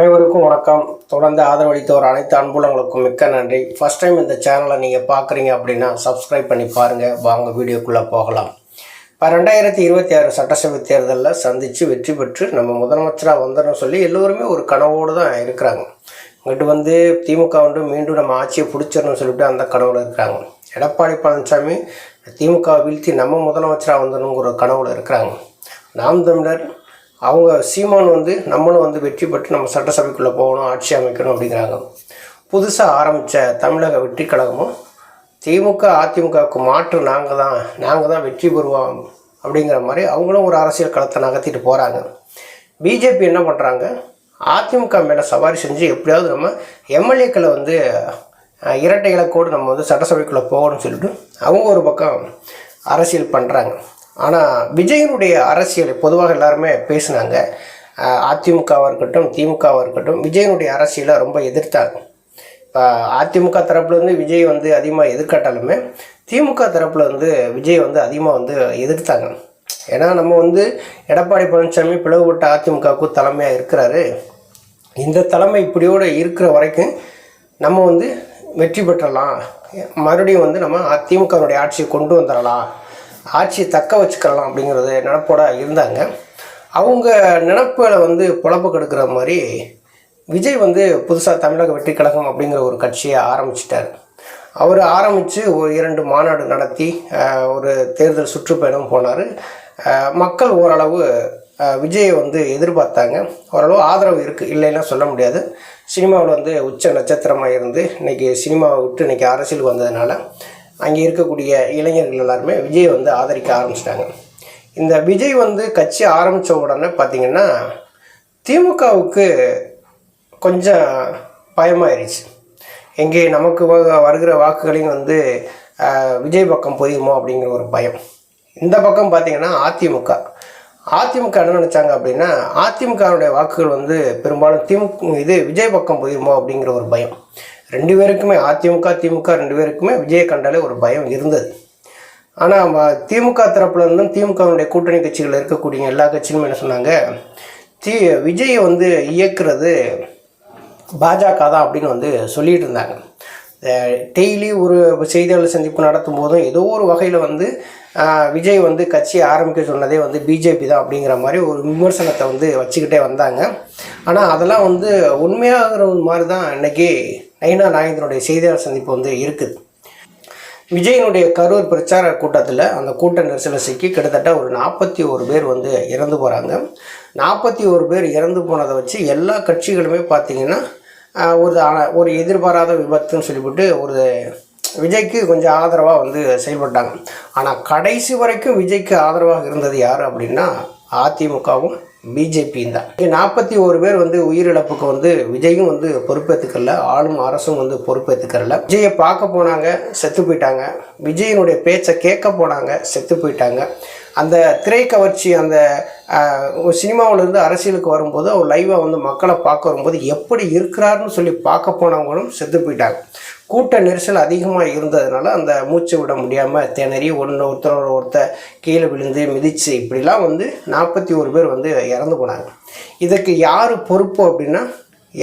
அனைவருக்கும் வணக்கம். தொடர்ந்து ஆதரவளித்தோர் அனைத்து அன்புலங்களுக்கும் மிக்க நன்றி. ஃபஸ்ட் டைம் இந்த சேனலை நீங்கள் பார்க்குறீங்க அப்படின்னா சப்ஸ்கிரைப் பண்ணி பாருங்கள் வாங்க வீடியோக்குள்ளே போகலாம். இப்போ ரெண்டாயிரத்தி இருபத்தி ஆறு சட்டசபை தேர்தலில் சந்தித்து வெற்றி பெற்று நம்ம முதலமைச்சராக வந்தோம்னு சொல்லி எல்லோருமே ஒரு கனவோடு தான் இருக்கிறாங்க. இங்கிட்டு வந்து திமுக வந்து மீண்டும் நம்ம ஆட்சியை பிடிச்சிடணும்னு சொல்லிட்டு அந்த கனவில் இருக்கிறாங்க. எடப்பாடி பழனிசாமி திமுக வீழ்த்தி நம்ம முதலமைச்சராக வந்துடணுங்கிற கனவில் இருக்கிறாங்க. நாம் தமிழர் அவங்க சீமான் வந்து நம்மளும் வந்து வெற்றி பெற்று நம்ம சட்டசபைக்குள்ளே போகணும் ஆட்சி அமைக்கணும் அப்படிங்கிறாங்க. புதுசாக ஆரம்பித்த தமிழக வெற்றி கழகமும் திமுக அதிமுகவுக்கு மாற்று நாங்கள் தான் நாங்கள் தான் வெற்றி பெறுவோம் அப்படிங்கிற மாதிரி அவங்களும் ஒரு அரசியல் களத்தை நகர்த்திட்டு போகிறாங்க பிஜேபி என்ன பண்ணுறாங்க அதிமுக மேலே சவாரி செஞ்சு எப்படியாவது நம்ம எம்எல்ஏக்களை வந்து இரட்டை இலக்கோடு நம்ம வந்து சட்டசபைக்குள்ளே போகணும்னு சொல்லிட்டு அவங்க ஒரு பக்கம் அரசியல் பண்ணுறாங்க ஆனால் விஜயனுடைய அரசியல் பொதுவாக எல்லாருமே பேசுனாங்க. அதிமுகவாக இருக்கட்டும் திமுகவாக இருக்கட்டும் விஜயனுடைய அரசியலை ரொம்ப எதிர்த்தாங்க. இப்போ அதிமுக தரப்புலேருந்து விஜய் வந்து அதிகமாக எதிர்க்காட்டாலுமே திமுக தரப்பில் வந்து விஜய் வந்து அதிகமாக வந்து எதிர்த்தாங்க. ஏன்னா நம்ம வந்து எடப்பாடி பழனிசாமி பிளவுபட்ட அதிமுகவுக்கு தலைமையாக இருக்கிறாரு. இந்த தலைமை இப்படியோடு இருக்கிற வரைக்கும் நம்ம வந்து வெற்றி பெற்றலாம் மறுபடியும் வந்து நம்ம அதிமுகனுடைய ஆட்சியை கொண்டு வந்துடலாம் ஆட்சியை தக்க வச்சுக்கலாம் அப்படிங்கிறது நினப்போட இருந்தாங்க. அவங்க நினப்பில் வந்து பொழப்பு கெடுக்கிற மாதிரி விஜய் வந்து புதுசாக தமிழக வெற்றி கழகம் அப்படிங்கிற ஒரு கட்சியை ஆரம்பிச்சிட்டார். அவர் ஆரம்பித்து ஒரு இரண்டு மாநாடு நடத்தி ஒரு தேர்தல் சுற்றுப்பயணம் போனார். மக்கள் ஓரளவு விஜயை வந்து எதிர்பார்த்தாங்க. ஓரளவு ஆதரவு இருக்குது இல்லைன்னா சொல்ல முடியாது. சினிமாவில் வந்து உச்ச நட்சத்திரமாக இருந்து இன்றைக்கி சினிமாவை விட்டு இன்றைக்கி அரசியல் வந்ததுனால அங்கே இருக்கக்கூடிய இளைஞர்கள் எல்லாருமே விஜய் வந்து ஆதரிக்க ஆரம்பிச்சிட்டாங்க. இந்த விஜய் வந்து கட்சி ஆரம்பித்த உடனே பார்த்திங்கன்னா திமுகவுக்கு கொஞ்சம் பயமாயிருச்சு. எங்கே நமக்கு வருகிற வாக்குகளையும் வந்து விஜய் பக்கம் போயுமோ அப்படிங்கிற ஒரு பயம். இந்த பக்கம் பார்த்திங்கன்னா அதிமுக. அதிமுக என்ன நினச்சாங்க அப்படின்னா அதிமுகவுடைய வாக்குகள் வந்து பெரும்பாலும் திமுக இது விஜய் பக்கம் போயிருமோ அப்படிங்கிற ஒரு பயம். ரெண்டு பேருக்குமே அதிமுக திமுக ரெண்டு பேருக்குமே விஜயை கண்டாலே ஒரு பயம் இருந்தது. ஆனால் திமுக தரப்புல இருந்தும் திமுகவுடைய கூட்டணி கட்சிகள் இருக்கக்கூடிய எல்லா கட்சிகளுமே என்ன சொன்னாங்க? தி விஜயை வந்து இயக்குறது பாஜக தான் அப்படின்னு வந்து சொல்லிட்டு இருந்தாங்க. டெய்லி ஒரு செய்தியாளர் சந்திப்பு நடத்தும் போதும் ஏதோ ஒரு வகையில் வந்து விஜய் வந்து கட்சியை ஆரம்பிக்க சொன்னதே வந்து பிஜேபி தான் அப்படிங்கிற மாதிரி ஒரு விமர்சனத்தை வந்து வச்சுக்கிட்டே வந்தாங்க. ஆனால் அதெல்லாம் வந்து உண்மையாகிற மாதிரி தான் இன்றைக்கி நைனா நாகேந்திரனுடைய செய்தியாளர் சந்திப்பு வந்து இருக்குது. விஜயனுடைய கரூர் பிரச்சார கூட்டத்தில் அந்த கூட்ட நெரிசலை சிக்கி கிட்டத்தட்ட ஒரு நாற்பத்தி ஒரு பேர் வந்து இறந்து போகிறாங்க நாற்பத்தி ஒரு பேர் இறந்து போனதை வச்சு எல்லா கட்சிகளுமே பார்த்திங்கன்னா ஒரு ஒரு எதிர்பாராத விபத்துன்னு சொல்லிவிட்டு ஒரு விஜய்க்கு கொஞ்சம் ஆதரவாக வந்து செயல்பட்டாங்க. ஆனால் கடைசி வரைக்கும் விஜய்க்கு ஆதரவாக இருந்தது யார் அப்படின்னா அதிமுகவும் பிஜேபியும் தான். நாற்பத்தி ஒரு பேர் வந்து உயிரிழப்புக்கு வந்து விஜயும் வந்து பொறுப்பேற்றுக்கல ஆளும் அரசும் வந்து பொறுப்பேற்றுக்கல விஜயை பார்க்க போனாங்க செத்து போயிட்டாங்க. விஜயனுடைய பேச்சை கேட்க போனாங்க செத்து போயிட்டாங்க. அந்த திரை கவர்ச்சி அந்த சினிமாவிலேருந்து அரசியலுக்கு வரும்போது அவர் லைவாக வந்து மக்களை பார்க்க வரும்போது எப்படி இருக்கிறாருன்னு சொல்லி பார்க்க போனவங்களும் செத்து போயிட்டாங்க. கூட்ட நெரிசல் அதிகமாக இருந்ததுனால அந்த மூச்சு விட முடியாமல் திணறி ஒன்று ஒருத்தரோட ஒருத்தர் கீழே விழுந்து மிதிச்சு இப்படிலாம் வந்து நாற்பத்தி ஒரு பேர் வந்து இறந்து போனாங்க. இதுக்கு யார் பொறுப்பு அப்படின்னா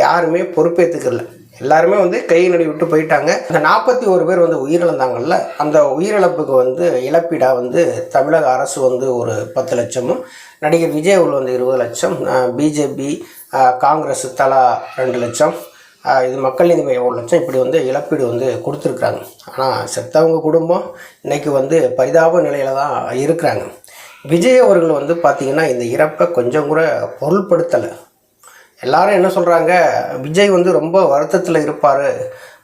யாருமே பொறுப்பேற்றுக்கல எல்லாருமே வந்து கை நடி விட்டு போயிட்டாங்க. அந்த நாற்பத்தி ஒரு பேர் வந்து உயிரிழந்தாங்கல்ல. அந்த உயிரிழப்புக்கு வந்து இழப்பீடாக வந்து தமிழக அரசு வந்து ஒரு பத்து லட்சமும் நடிகர் விஜய் உள்ள வந்து இருபது லட்சம் பிஜேபி காங்கிரஸ் தலா ரெண்டு லட்சம் இது மக்கள் நீதி மையம் ஒரு லட்சம். இப்படி வந்து இழப்பீடு வந்து கொடுத்துருக்குறாங்க. ஆனால் செத்தவங்க குடும்பம் இன்றைக்கி வந்து பரிதாப நிலையில தான் இருக்கிறாங்க. விஜய் அவர்கள் வந்து பார்த்திங்கன்னா இந்த இறப்பை கொஞ்சம் கூட பொருள்படுத்தலை. எல்லாரும் என்ன சொல்கிறாங்க விஜய் வந்து ரொம்ப வருத்தத்தில் இருப்பார்.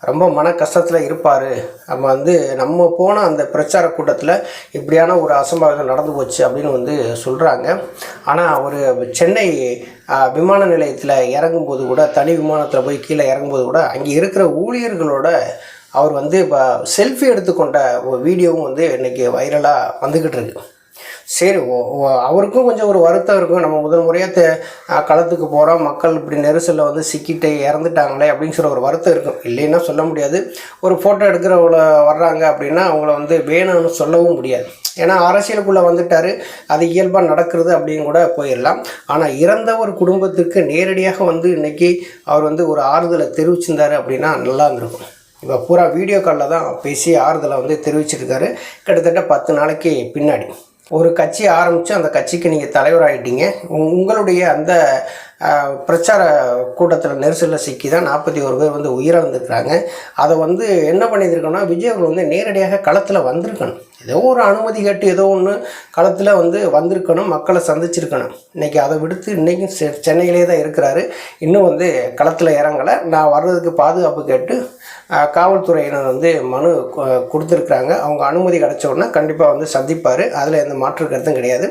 ரொம்ப மன கஷ்டத்தில் இருப்பார். நம்ம வந்து நம்ம போன அந்த பிரச்சார கூட்டத்தில் இப்படியான ஒரு அசம்பாவிதம் நடந்து போச்சு அப்படின்னு வந்து சொல்கிறாங்க ஆனால் ஒரு சென்னை விமான நிலையத்தில் இறங்கும்போது கூட தனி விமானத்தில் போய் கீழே இறங்கும்போது கூட அங்கே இருக்கிற ஊழியர்களோட அவர் வந்து இப்போ செல்ஃபி எடுத்துக்கொண்ட ஒரு வீடியோவும் வந்து இன்றைக்கி வைரலாக வந்துக்கிட்டு இருக்கு. சரி ஓ ஓ- அவருக்கும் கொஞ்சம் ஒரு வருத்தம் இருக்கும். நம்ம முதல் முறையாக களத்துக்கு போகிறோம் மக்கள் இப்படி நெரிசலில் வந்து சிக்கிட்டு இறந்துட்டாங்களே அப்படின்னு சொல்ல ஒரு வருத்தம் இருக்கும். இல்லைன்னா சொல்ல முடியாது. ஒரு ஃபோட்டோ எடுக்கிறவங்கள வர்றாங்க அப்படின்னா அவங்கள வந்து வேணும்னு சொல்லவும் முடியாது. ஏன்னா அரசியலுக்குள்ளே வந்துட்டார். அது இயல்பாக நடக்கிறது அப்படின்னு கூட போயிடலாம். ஆனால் இறந்த ஒரு குடும்பத்துக்கு நேரடியாக வந்து இன்னைக்கு அவர் வந்து ஒரு ஆறுதலை தெரிவிச்சிருந்தாரு அப்படின்னா நல்லா இருந்திருக்கும். இப்போ பூரா வீடியோ காலில் தான் பேசி ஆறுதலை வந்து தெரிவிச்சிருக்காரு. கிட்டத்தட்ட பத்து நாளைக்கு பின்னாடி. ஒரு கட்சி ஆரம்பித்து அந்த கட்சிக்கு நீங்கள் தலைவராகிட்டீங்க உங்களுடைய அந்த பிரச்சார கூட்டத்தில் நெரிசலில் சிக்கி தான் நாற்பத்தி ஒரு பேர் வந்து உயிரிழந்திருக்கிறாங்க. அதை வந்து என்ன பண்ணியிருக்கோம்னா விஜய் அவர்கள் வந்து நேரடியாக களத்தில் வந்திருக்கணும். ஏதோ ஒரு அனுமதி கேட்டு ஏதோ ஒன்று களத்தில் வந்து வந்திருக்கணும் மக்களை சந்திச்சிருக்கணும். இன்றைக்கி அதை விடுத்து இன்றைக்கும் செ சென்னையிலே தான் இருக்கிறாரு. இன்னும் வந்து களத்தில் இறங்கலை. நான் வர்றதுக்கு பாதுகாப்பு கேட்டு காவல்துறையினர் வந்து மனு கொடுத்துருக்குறாங்க. அவங்க அனுமதி கிடைச்ச கண்டிப்பாக வந்து சந்திப்பார். அதில் எந்த மாற்று கருத்தும் கிடையாது.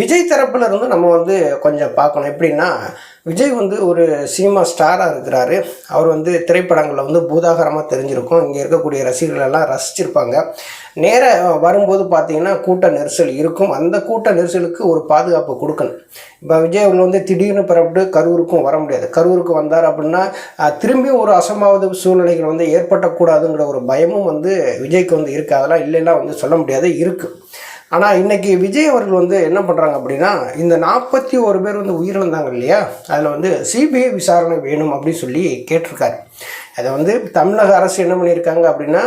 விஜய் தரப்பில் இருந்து நம்ம வந்து கொஞ்சம் பார்க்கணும். எப்படின்னா விஜய் வந்து ஒரு சினிமா ஸ்டாராக இருக்கிறாரு. அவர் வந்து திரைப்படங்களில் வந்து பூதாகரமாக தெரிஞ்சிருக்கும். இங்கே இருக்கக்கூடிய ரசிகர்கள் எல்லாம் ரசிச்சிருப்பாங்க. நேர வரும்போது பார்த்தீங்கன்னா கூட்ட நெரிசல் இருக்கும். அந்த கூட்ட நெரிசலுக்கு ஒரு பாதுகாப்பு கொடுக்கணும். இப்போ விஜய் அவர்கள் வந்து திடீர்னு புறப்பட்டு கரூருக்கும் வர முடியாது. கரூருக்கு வந்தார் அப்படின்னா திரும்பி ஒரு அசம்பாவித சூழ்நிலைகள் வந்து ஏற்படக்கூடாதுங்கிற ஒரு பயமும் வந்து விஜய்க்கு வந்து இருக்குது அதெல்லாம் இல்லைன்னா வந்து சொல்ல முடியாது. இருக்குது ஆனால் இன்றைக்கி விஜய் அவர்கள் வந்து என்ன பண்ணுறாங்க அப்படின்னா இந்த நாற்பத்தி ஒரு பேர் வந்து உயிரிழந்தாங்க இல்லையா? அதில் வந்து சிபிஐ விசாரணை வேணும் அப்படின்னு சொல்லி கேட்டிருக்காரு. அதை வந்து தமிழக அரசு என்ன பண்ணியிருக்காங்க அப்படின்னா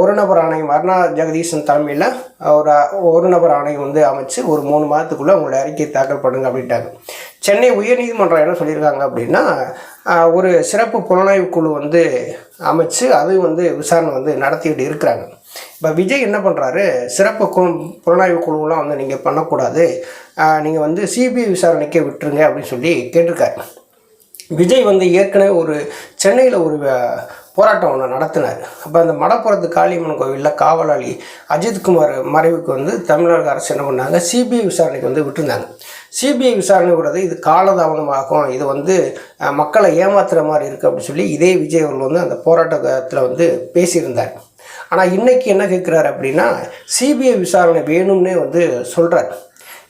ஒரு நபர் ஆணையம் அருணா ஜெகதீசன் தலைமையில் ஒரு ஒரு நபர் ஆணையம் வந்து அமைச்சு ஒரு மூணு மாதத்துக்குள்ளே உங்களுடைய அறிக்கையை தாக்கல் பண்ணுங்க அப்படின்ட்டாங்க. சென்னை உயர்நீதிமன்றம் என்ன சொல்லியிருக்காங்க அப்படின்னா ஒரு சிறப்பு புலனாய்வு குழு வந்து அமைச்சு அது வந்து விசாரணை வந்து நடத்திக்கிட்டு இருக்கிறாங்க. இப்போ விஜய் என்ன பண்ணுறாரு சிறப்பு கு புலனாய்வு குழுவெலாம் வந்து நீங்கள் பண்ணக்கூடாது. நீங்கள் வந்து சிபிஐ விசாரணைக்கே விட்டுருங்க அப்படின்னு சொல்லி கேட்டிருக்காரு. விஜய் வந்து ஏற்கனவே ஒரு சென்னையில் ஒரு போராட்டம் ஒன்று நடத்தினார். அப்போ அந்த மடப்புறத்து காளியம்மன் கோவிலில் காவலாளி அஜித்குமார் மறைவுக்கு வந்து தமிழக அரசு என்ன பண்ணாங்க? சிபிஐ விசாரணைக்கு வந்து விட்டுருந்தாங்க. சிபிஐ விசாரணை விடுறது இது காலதாமதமாகும். இது வந்து மக்களை ஏமாத்துகிற மாதிரி இருக்குது அப்படின்னு சொல்லி இதே விஜய் அவர்கள் வந்து அந்த போராட்டத்தில் வந்து பேசியிருந்தார். ஆனால் இன்றைக்கி என்ன கேட்குறாரு அப்படின்னா சிபிஐ விசாரணை வேணும்னே வந்து சொல்கிறார்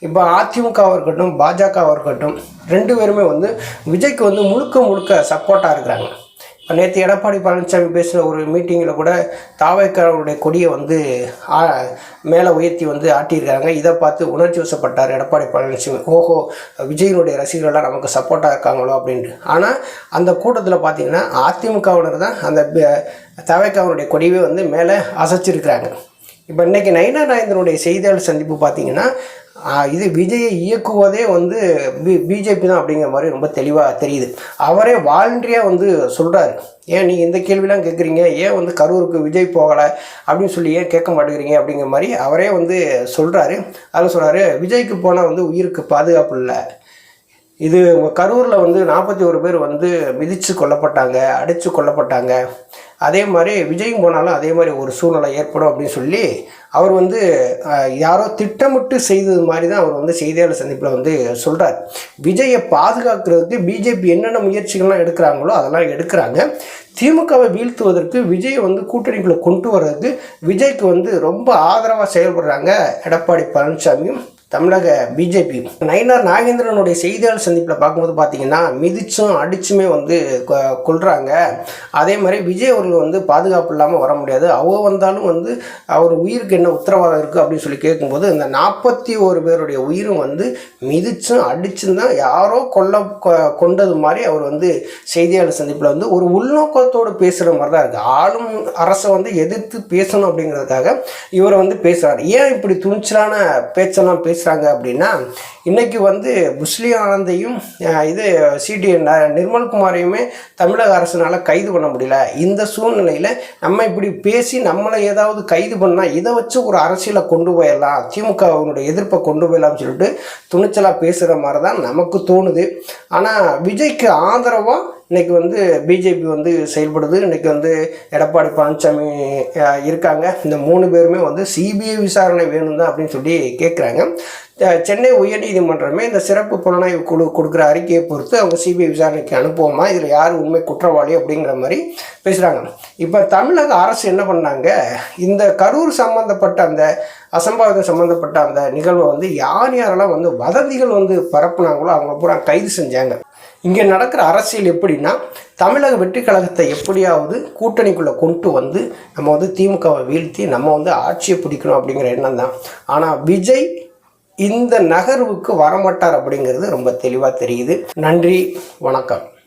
இப்போ அதிமுகவாக இருக்கட்டும் பாஜகவாக இருக்கட்டும் ரெண்டு பேருமே வந்து விஜய்க்கு வந்து முழுக்க முழுக்க சப்போர்ட்டாக இருக்கிறாங்க. நேற்று எடப்பாடி பழனிசாமி பேசின ஒரு மீட்டிங்கில் கூட தாவைக்காரருடைய கொடியை வந்து மேலே உயர்த்தி வந்து ஆட்டியிருக்காங்க. இதை பார்த்து உணர்ச்சி வசப்பட்டார் எடப்பாடி பழனிசாமி ஓஹோ விஜயினுடைய ரசிகர்கள்லாம் நமக்கு சப்போர்ட்டாக இருக்காங்களோ அப்படின்ட்டு. ஆனால் அந்த கூட்டத்தில் பார்த்தீங்கன்னா அதிமுகவினர் தான் அந்த தவைக்காவனுடைய கொடியை வந்து மேலே அசைச்சிருக்கிறாங்க. இப்போ இன்றைக்கி நயனா நாயந்தனுடைய செய்தியாளர் சந்திப்பு பார்த்தீங்கன்னா இது விஜயை இயக்குவதே வந்து பி பிஜேபி தான் அப்படிங்கிற மாதிரி ரொம்ப தெளிவாக தெரியுது. அவரே வாலண்டியாக வந்து சொல்கிறாரு ஏன் நீங்கள் இந்த கேள்விலாம் கேட்குறீங்க ஏன் வந்து கரூருக்கு விஜய் போகலை? அப்படின்னு சொல்லி ஏன் கேட்க மாட்டேங்கிறீங்க? அப்படிங்கிற மாதிரி அவரே வந்து சொல்கிறாரு அதில் சொல்கிறாரு விஜய்க்கு போனால் வந்து உயிருக்கு பாதுகாப்பு இல்லை. இது கரூரில் வந்து நாற்பத்தி ஒரு பேர் வந்து மிதித்து கொல்லப்பட்டாங்க அடித்து கொல்லப்பட்டாங்க. அதே மாதிரி விஜயும் போனாலும் அதே மாதிரி ஒரு சூழ்நிலை ஏற்படும் அப்படின்னு சொல்லி அவர் வந்து யாரோ திட்டமிட்டு செய்தது மாதிரி தான் அவர் வந்து செய்தியாளர் சந்திப்பில் வந்து சொல்கிறார் விஜயை பாதுகாக்கிறதுக்கு பிஜேபி என்னென்ன முயற்சிகள்லாம் எடுக்கிறாங்களோ அதெல்லாம் எடுக்கிறாங்க. திமுகவை வீழ்த்துவதற்கு விஜய் வந்து கூட்டணிக்குள்ளே கொண்டு வர்றதுக்கு விஜய்க்கு வந்து ரொம்ப ஆதரவாக செயல்படுறாங்க எடப்பாடி பழனிசாமியும். தமிழக பிஜேபி நயினார் நாகேந்திரனுடைய செய்தியாளர் சந்திப்பில் பார்க்கும்போது பார்த்தீங்கன்னா மிதிச்சும் அடிச்சுமே வந்து கொ- அதே மாதிரி விஜய் அவர்கள் வந்து பாதுகாப்பு இல்லாமல் வர முடியாது. அவங்க வந்தாலும் வந்து அவர் உயிருக்கு என்ன உத்தரவாதம் இருக்குது அப்படின்னு சொல்லி கேட்கும்போது இந்த நாற்பத்தி ஒரு பேருடைய உயிரும் வந்து மிதிச்சும் அடிச்சும் தான் யாரோ கொல்ல கொ- கொண்டது மாதிரி அவர் வந்து செய்தியாளர் சந்திப்பில் வந்து ஒரு உள்நோக்கத்தோடு பேசுகிற மாதிரி தான் இருக்குது ஆளும் அரசை வந்து எதிர்த்து பேசணும் அப்படிங்கிறதுக்காக இவரை வந்து பேசுகிறார் ஏன் இப்படி துணிச்சலான பேச்செல்லாம் பேசுகிறாங்க அப்படின்னா இன்றைக்கி வந்து புஸ்லி ஆனந்தையும் இது சிடி நிர்மல்குமாரையுமே தமிழக அரசினால் கைது பண்ண முடியல. இந்த சூழ்நிலையில் நம்ம இப்படி பேசி நம்மளை ஏதாவது கைது பண்ணால் இதை வச்சு ஒரு அரசியலை கொண்டு போயிடலாம். திமுகவினுடைய எதிர்ப்பை கொண்டு போயிடலாம்னு சொல்லிட்டு துணிச்சலாக பேசுகிற மாதிரி தான் நமக்கு தோணுது. ஆனால் விஜய்க்கு ஆதரவாக இன்றைக்கி வந்து பிஜேபி வந்து செயல்படுது. இன்றைக்கி வந்து எடப்பாடி பழனிசாமி இருக்காங்க. இந்த மூணு பேருமே வந்து சிபிஐ விசாரணை வேணும் தான் அப்படின்னு சொல்லி கேட்குறாங்க சென்னை உயர்நீதிமன்றமே இந்த சிறப்பு புலனாய்வு குழு கொடுக்குற அறிக்கையை பொறுத்து அவங்க சிபிஐ விசாரணைக்கு அனுப்புவோமா? இதில் யார் உண்மை குற்றவாளி அப்படிங்கிற மாதிரி பேசுகிறாங்க இப்போ தமிழக அரசு என்ன பண்ணாங்க? இந்த கரூர் சம்மந்தப்பட்ட அந்த அசம்பாவிதம் சம்மந்தப்பட்ட அந்த நிகழ்வை வந்து யார் யாரெல்லாம் வந்து வதந்திகள் வந்து பரப்புனாங்களோ அவங்க பூரா கைது செஞ்சாங்க. இங்கே நடக்கிற அரசியல் எப்படின்னா தமிழக வெற்றி கழகத்தை எப்படியாவது கூட்டணிக்குள்ளே கொண்டு வந்து நம்ம வந்து திமுகவை வீழ்த்தி நம்ம வந்து ஆட்சியை பிடிக்கணும் அப்படிங்கிற எண்ணம் தான். ஆனால் விஜய் இந்த நகர்வுக்கு வரமாட்டார் அப்படிங்கிறது ரொம்ப தெளிவாக தெரியுது. நன்றி வணக்கம்.